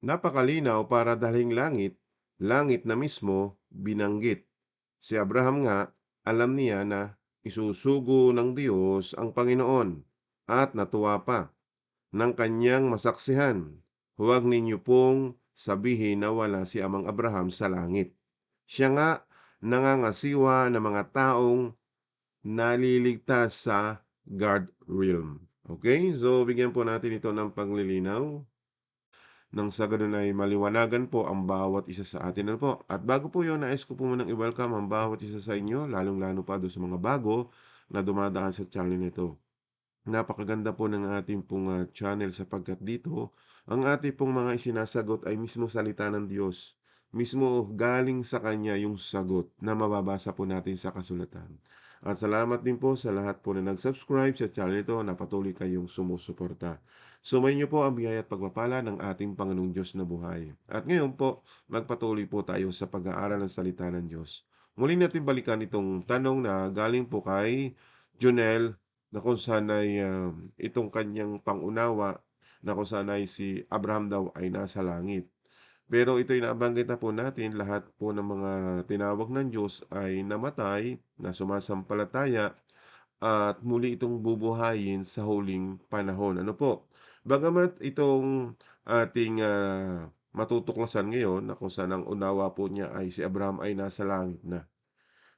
Napakalinaw para dalhing langit, langit na mismo binanggit. Si Abraham nga, alam niya na isusugo ng Diyos ang Panginoon at natuwa pa ng kanyang masaksihan. Huwag ninyo pong sabihin na wala si Amang Abraham sa langit. Siya nga nangangasiwa ng mga taong naliligtas sa guard realm. Okay? So, bigyan po natin ito ng paglilinaw nang sa ganun ay maliwanagan po ang bawat isa sa atin. Ano po? At bago po yun, nais ko po munang i-welcome ang bawat isa sa inyo, lalong-lalo pa doon sa mga bago na dumadaan sa channel nito. Napakaganda po ng ating pong uh, channel sapagkat dito, ang ating pong mga isinasagot ay mismo salita ng Diyos. Mismo galing sa Kanya yung sagot na mababasa po natin sa kasulatan. At salamat din po sa lahat po na nag-subscribe sa channel ito na patuloy kayong sumusuporta. Sumayin niyo po ang biyaya at pagpapala ng ating Panginoong Diyos na buhay. At ngayon po, magpatuloy po tayo sa pag-aaral ng salita ng Diyos. Muli natin balikan itong tanong na galing po kay Junel na kung saan ay uh, itong kanyang pangunawa na kung saan ay si Abraham daw ay nasa langit. Pero ito ay nabanggit na po natin, lahat po ng mga tinawag ng Diyos ay namatay, na sumasampalataya, at muli itong bubuhayin sa huling panahon. Ano po? Bagamat itong ating uh, matutuklasan ngayon na kung saan ang unawa po niya ay si Abraham ay nasa langit na.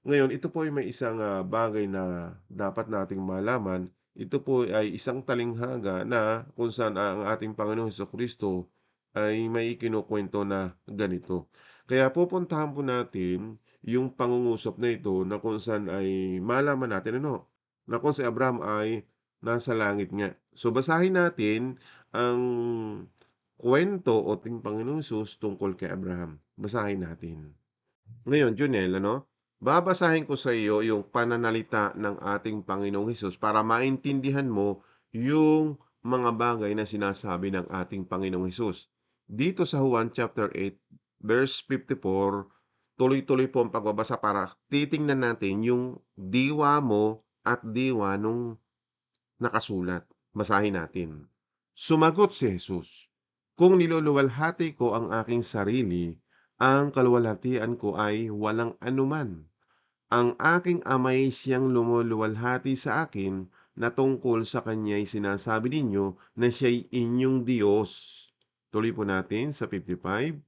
Ngayon, ito po ay may isang uh, bagay na dapat nating malaman. Ito po ay isang talinghaga na kung saan ang ating Panginoon Heso Kristo ay may kinukwento na ganito. Kaya pupuntahan po natin yung pangungusap na ito na kung saan ay malaman natin ano, na kung si Abraham ay nasa langit nga. So basahin natin ang kwento o ting Panginoong Sus tungkol kay Abraham. Basahin natin. Ngayon, Junel, ano? Babasahin ko sa iyo yung pananalita ng ating Panginoong Hesus para maintindihan mo yung mga bagay na sinasabi ng ating Panginoong Hesus. Dito sa Juan chapter 8 verse 54, tuloy-tuloy po ang pagbabasa para titingnan natin yung diwa mo at diwa nung nakasulat. Basahin natin. Sumagot si Jesus, Kung niluluwalhati ko ang aking sarili, ang kaluwalhatian ko ay walang anuman. Ang aking amay siyang lumuluwalhati sa akin na tungkol sa kanya'y sinasabi ninyo na siya'y inyong Diyos. Tuloy po natin sa 55.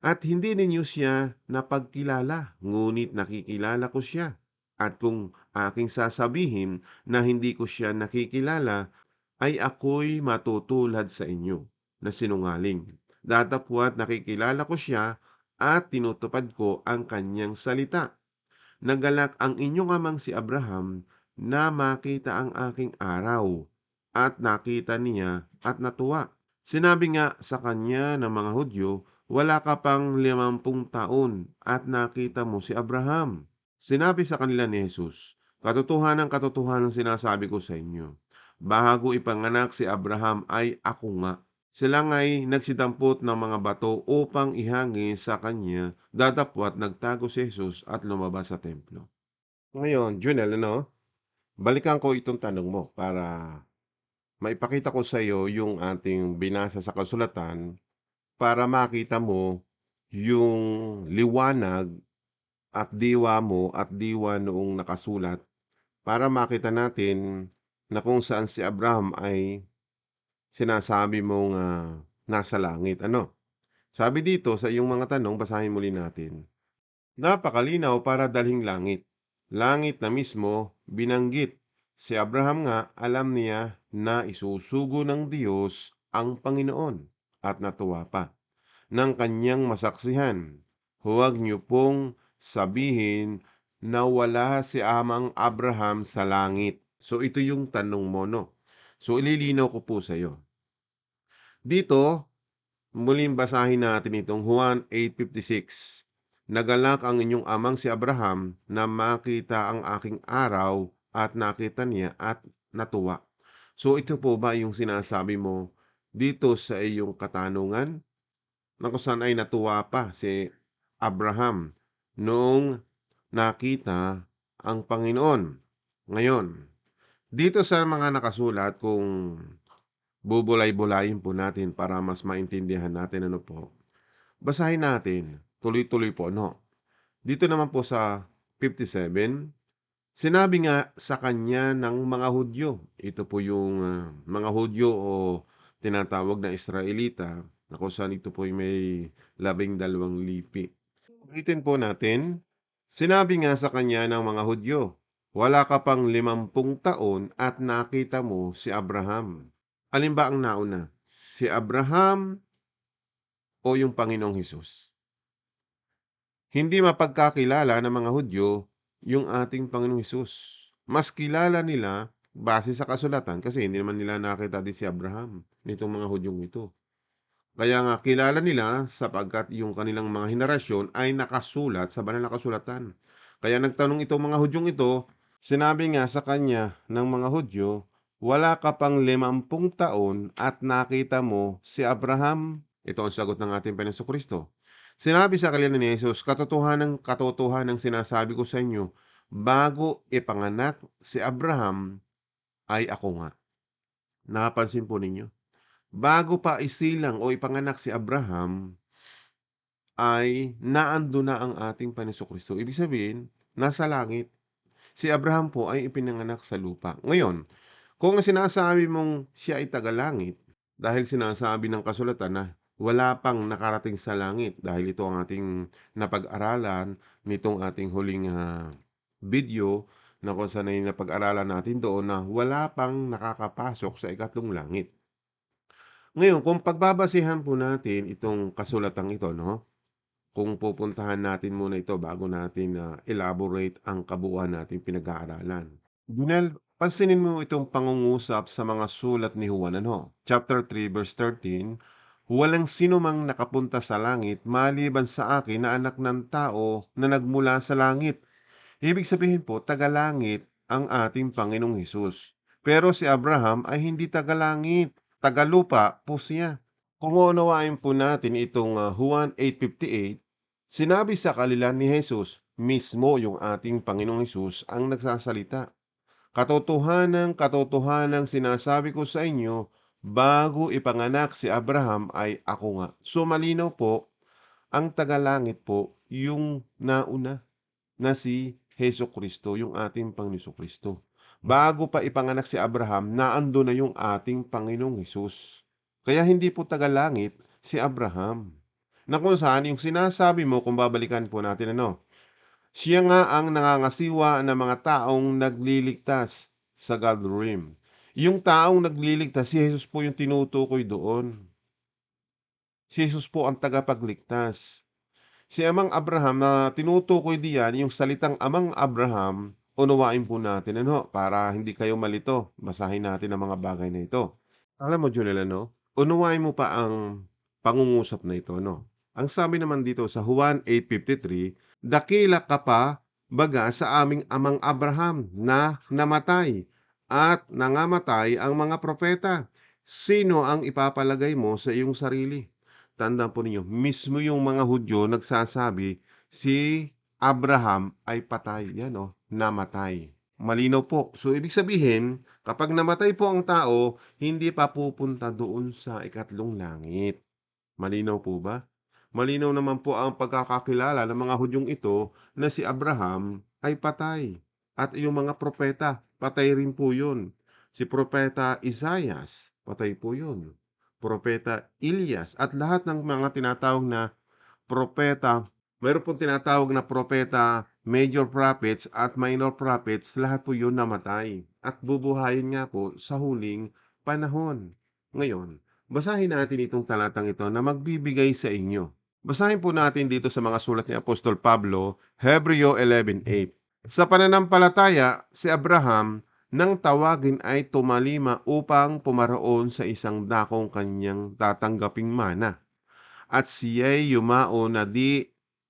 At hindi ninyo siya napagkilala, ngunit nakikilala ko siya. At kung aking sasabihin na hindi ko siya nakikilala, ay ako'y matutulad sa inyo na sinungaling. Datapwat nakikilala ko siya at tinutupad ko ang kanyang salita. Nagalak ang inyong amang si Abraham na makita ang aking araw at nakita niya at natuwa. Sinabi nga sa kanya ng mga Hudyo, wala ka pang limampung taon at nakita mo si Abraham. Sinabi sa kanila ni Jesus, Katotohanan katotohanan sinasabi ko sa inyo, bago ipanganak si Abraham ay ako nga. Sila nga'y nagsidampot ng mga bato upang ihangin sa kanya, dadapwat nagtago si Jesus at lumabas sa templo. Ngayon, Junel, ano? Balikan ko itong tanong mo para maipakita ko sa iyo yung ating binasa sa kasulatan para makita mo yung liwanag at diwa mo at diwa noong nakasulat para makita natin na kung saan si Abraham ay sinasabi mong uh, nasa langit. Ano? Sabi dito sa iyong mga tanong, basahin muli natin. Napakalinaw para dalhing langit. Langit na mismo binanggit. Si Abraham nga alam niya na isusugo ng Diyos ang Panginoon at natuwa pa ng kanyang masaksihan. Huwag niyo pong sabihin na wala si amang Abraham sa langit. So ito yung tanong mo, no? So ililinaw ko po sa iyo. Dito, muling basahin natin itong Juan 8.56. Nagalak ang inyong amang si Abraham na makita ang aking araw at nakita niya at natuwa. So ito po ba yung sinasabi mo dito sa iyong katanungan? Na kung saan ay natuwa pa si Abraham noong nakita ang Panginoon. Ngayon, dito sa mga nakasulat kung bubulay-bulayin po natin para mas maintindihan natin ano po. Basahin natin, tuloy-tuloy po ano. Dito naman po sa 57, sinabi nga sa kanya ng mga Hudyo, ito po yung ah, mga Hudyo o tinatawag na Israelita, na kung saan ito po may labing dalawang lipi. Ulitin po natin, sinabi nga sa kanya ng mga Hudyo, wala ka pang limampung taon at nakita mo si Abraham. Alin ba ang nauna? Si Abraham o yung Panginoong Hesus? Hindi mapagkakilala ng mga Hudyo yung ating Panginoong Hesus. Mas kilala nila base sa kasulatan kasi hindi naman nila nakita din si Abraham nitong mga Hudyong ito. Kaya nga kilala nila sapagkat yung kanilang mga henerasyon ay nakasulat sa banal na kasulatan. Kaya nagtanong itong mga Hudyong ito, sinabi nga sa kanya ng mga Hudyo, wala ka pang limampung taon at nakita mo si Abraham. Ito ang sagot ng ating Panginoon Kristo. Sinabi sa kanila ni Jesus, katotohanan katotohanan sinasabi ko sa inyo, bago ipanganak si Abraham, ay ako nga. Napansin po ninyo? Bago pa isilang o ipanganak si Abraham, ay naando na ang ating Panginoon Kristo. Ibig sabihin, nasa langit. Si Abraham po ay ipinanganak sa lupa. Ngayon, kung sinasabi mong siya ay tagalangit, dahil sinasabi ng kasulatan na wala pang nakarating sa langit dahil ito ang ating napag-aralan nitong ating huling ah, video na kung saan ay napag-aralan natin doon na wala pang nakakapasok sa ikatlong langit. Ngayon, kung pagbabasihan po natin itong kasulatang ito, no? Kung pupuntahan natin muna ito bago natin na elaborate ang kabuuan nating pinag-aaralan. Junel, pansinin mo itong pangungusap sa mga sulat ni Juan, ano? Chapter 3, verse 13, Walang sino mang nakapunta sa langit maliban sa akin na anak ng tao na nagmula sa langit. Ibig sabihin po, tagalangit ang ating Panginoong Hesus. Pero si Abraham ay hindi tagalangit, tagalupa po siya. Kung uunawain po natin itong ah, Juan 8.58, sinabi sa kanila ni Jesus, mismo yung ating Panginoong Hesus ang nagsasalita. Katotohanan, katotohanan sinasabi ko sa inyo, bago ipanganak si Abraham ay ako nga. So malinaw po, ang tagalangit po yung nauna na si Heso Kristo, yung ating Panginoon Kristo. Bago pa ipanganak si Abraham, naando na yung ating Panginoong Hesus. Kaya hindi po tagalangit si Abraham. Na kung saan yung sinasabi mo, kung babalikan po natin ano, siya nga ang nangangasiwa ng mga taong nagliligtas sa God Rim. Yung taong nagliligtas, si Jesus po yung tinutukoy doon. Si Jesus po ang tagapagligtas. Si Amang Abraham na tinutukoy diyan, yung salitang Amang Abraham, unawain po natin ano, para hindi kayo malito. Basahin natin ang mga bagay na ito. Alam mo, Junel, ano? Unawain mo pa ang pangungusap na ito, no? Ang sabi naman dito sa Juan 8.53, Dakila ka pa, baga sa aming amang Abraham na namatay at nangamatay ang mga propeta. Sino ang ipapalagay mo sa iyong sarili? Tandaan po ninyo, mismo yung mga Hudyo nagsasabi, si Abraham ay patay. Yan o, namatay. Malinaw po. So, ibig sabihin, kapag namatay po ang tao, hindi pa pupunta doon sa ikatlong langit. Malinaw po ba? Malinaw naman po ang pagkakakilala ng mga Hudyong ito na si Abraham ay patay. At yung mga propeta, patay rin po yun. Si Propeta Isaias, patay po yun. Propeta Ilyas at lahat ng mga tinatawag na propeta, mayroon pong tinatawag na propeta, major prophets at minor prophets, lahat po yun namatay. At bubuhayin nga po sa huling panahon. Ngayon, basahin natin itong talatang ito na magbibigay sa inyo. Basahin po natin dito sa mga sulat ni Apostol Pablo, Hebreo 11.8. Sa pananampalataya, si Abraham nang tawagin ay tumalima upang pumaroon sa isang dakong kanyang tatanggaping mana. At siya'y yumao na di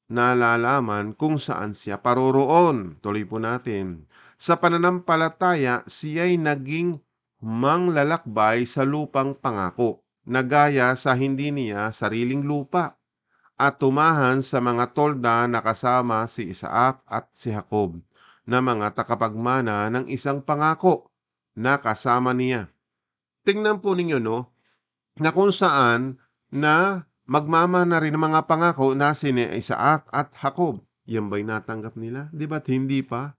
nalalaman kung saan siya paroroon. Tuloy po natin. Sa pananampalataya, siya'y naging manglalakbay sa lupang pangako, na gaya sa hindi niya sariling lupa, at tumahan sa mga tolda na kasama si Isaac at si Jacob, na mga takapagmana ng isang pangako na kasama niya. Tingnan po ninyo no, na kung saan na magmamana rin ng mga pangako na sina Isaac at Jacob. Yan ba'y natanggap nila? Di ba't hindi pa?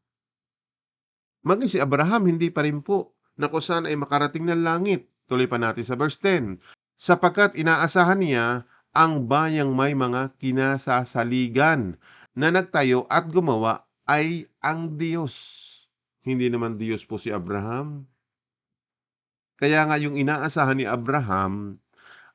Maging si Abraham, hindi pa rin po na kung saan ay makarating ng langit. Tuloy pa natin sa verse 10. Sapagkat inaasahan niya ang bayang may mga kinasasaligan na nagtayo at gumawa ay ang Diyos. Hindi naman Diyos po si Abraham. Kaya nga yung inaasahan ni Abraham,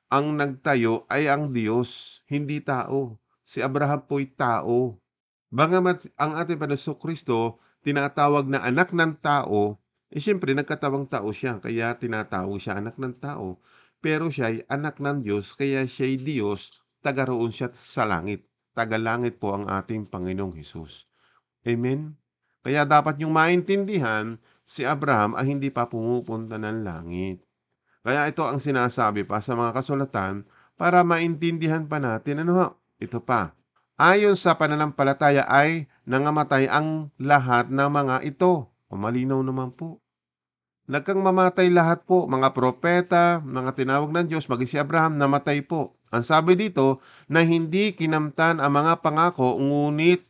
ang nagtayo ay ang Diyos, hindi tao. Si Abraham po'y tao. Bangamat ang ating Panginoon Kristo tinatawag na anak ng tao, eh siyempre nagkatawang tao siya, kaya tinatawag siya anak ng tao. Pero siya ay anak ng Diyos, kaya siya ay Diyos, tagaroon siya sa langit. Tagalangit po ang ating Panginoong Hesus. Amen? Kaya dapat yung maintindihan, si Abraham ay hindi pa pumupunta ng langit. Kaya ito ang sinasabi pa sa mga kasulatan para maintindihan pa natin. Ano ho? Ito pa. Ayon sa pananampalataya ay nangamatay ang lahat ng mga ito. O malinaw naman po. Nagkang mamatay lahat po, mga propeta, mga tinawag ng Diyos, maging si Abraham, namatay po. Ang sabi dito na hindi kinamtan ang mga pangako, ngunit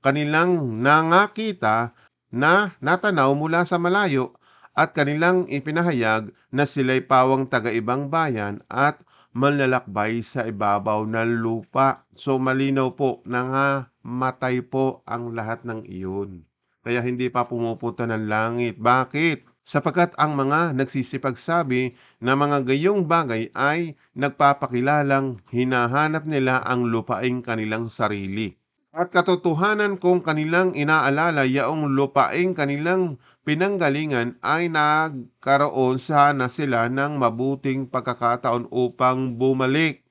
kanilang nangakita na natanaw mula sa malayo at kanilang ipinahayag na sila'y pawang taga-ibang bayan at manlalakbay sa ibabaw ng lupa. So malinaw po na matay po ang lahat ng iyon. Kaya hindi pa pumupunta ng langit. Bakit? Sapagkat ang mga nagsisipagsabi na mga gayong bagay ay nagpapakilalang hinahanap nila ang lupaing kanilang sarili. At katotohanan kung kanilang inaalala yaong lupaing kanilang pinanggalingan ay nagkaroon sana sila ng mabuting pagkakataon upang bumalik.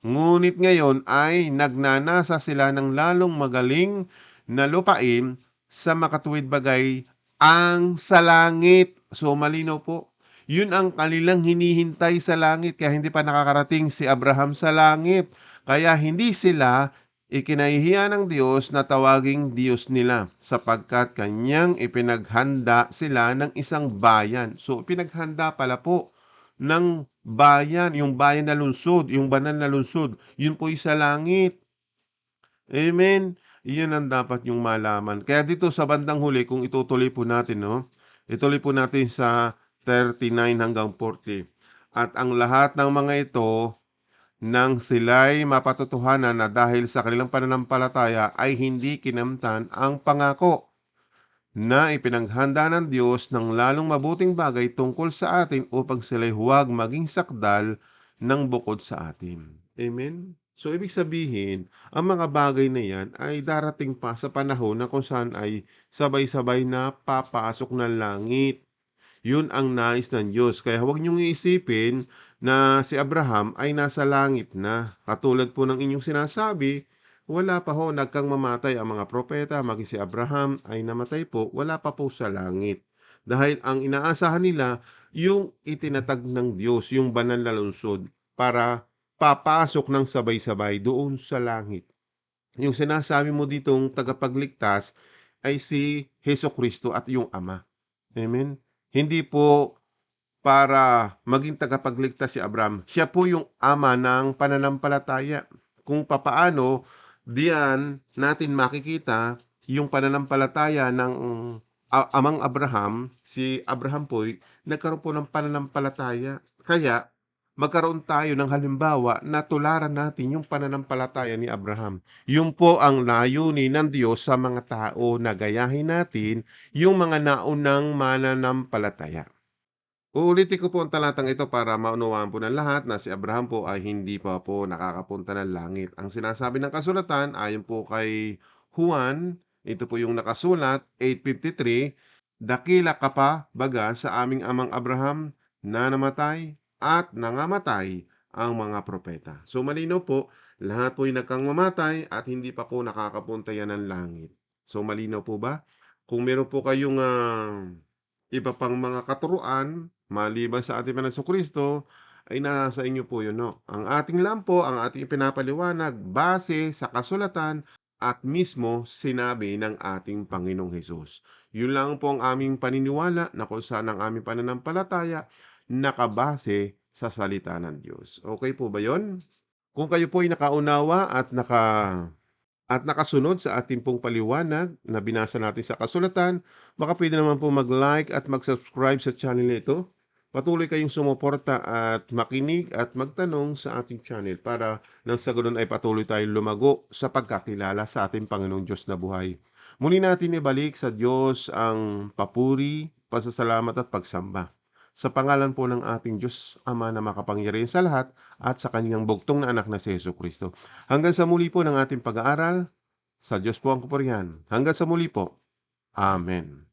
Ngunit ngayon ay nagnanasa sila ng lalong magaling na lupain sa makatuwid bagay ang sa langit. So malinaw po. Yun ang kanilang hinihintay sa langit kaya hindi pa nakakarating si Abraham sa langit. Kaya hindi sila ikinahihiya ng Diyos na tawaging Diyos nila sapagkat kanyang ipinaghanda sila ng isang bayan. So pinaghanda pala po ng bayan, yung bayan na lungsod, yung banal na lungsod, yun po sa langit. Amen. Iyon ang dapat yung malaman. Kaya dito sa bandang huli, kung itutuloy po natin, no? Ituloy po natin sa 39 hanggang 40. At ang lahat ng mga ito, nang sila'y mapatutuhanan na dahil sa kanilang pananampalataya ay hindi kinamtan ang pangako na ipinaghanda ng Diyos ng lalong mabuting bagay tungkol sa atin upang sila'y huwag maging sakdal ng bukod sa atin. Amen? So, ibig sabihin, ang mga bagay na yan ay darating pa sa panahon na kung saan ay sabay-sabay na papasok ng langit. Yun ang nais ng Diyos. Kaya huwag niyong iisipin na si Abraham ay nasa langit na. Katulad po ng inyong sinasabi, wala pa ho nagkang mamatay ang mga propeta, maging si Abraham ay namatay po, wala pa po sa langit. Dahil ang inaasahan nila, yung itinatag ng Diyos, yung banal na lungsod, para papasok ng sabay-sabay doon sa langit. Yung sinasabi mo ditong tagapagligtas ay si Heso Kristo at yung Ama. Amen? Hindi po para maging tagapagligtas si Abraham. Siya po yung ama ng pananampalataya. Kung papaano, diyan natin makikita yung pananampalataya ng amang Abraham, si Abraham po, nagkaroon po ng pananampalataya. Kaya, magkaroon tayo ng halimbawa na tularan natin yung pananampalataya ni Abraham. Yun po ang layunin ng Diyos sa mga tao na gayahin natin yung mga naunang mananampalataya. Uulitin ko po ang talatang ito para maunawaan po ng lahat na si Abraham po ay hindi pa po nakakapunta ng langit. Ang sinasabi ng kasulatan ayon po kay Juan, ito po yung nakasulat, 853, Dakila ka pa baga sa aming amang Abraham na namatay at nangamatay ang mga propeta. So malino po, lahat po ay nagkang mamatay at hindi pa po nakakapunta yan ng langit. So malino po ba? Kung meron po kayong uh, iba pang mga katuruan, maliban sa ating Panginoon Kristo, ay nasa inyo po yun. No? Ang ating lang po, ang ating pinapaliwanag, base sa kasulatan at mismo sinabi ng ating Panginoong Hesus. Yun lang po ang aming paniniwala na kung saan ang aming pananampalataya nakabase sa salita ng Diyos. Okay po ba yon? Kung kayo po ay nakaunawa at naka at nakasunod sa ating pong paliwanag na binasa natin sa kasulatan, baka pwede naman po mag-like at mag-subscribe sa channel nito. Patuloy kayong sumuporta at makinig at magtanong sa ating channel para nang sa ganun ay patuloy tayong lumago sa pagkakilala sa ating Panginoong Diyos na buhay. Muli natin ibalik sa Diyos ang papuri, pasasalamat at pagsamba. Sa pangalan po ng ating Diyos, Ama na makapangyarihan sa lahat at sa kanyang bugtong na anak na si Yesu Kristo. Hanggang sa muli po ng ating pag-aaral, sa Diyos po ang kupurihan. Hanggang sa muli po. Amen.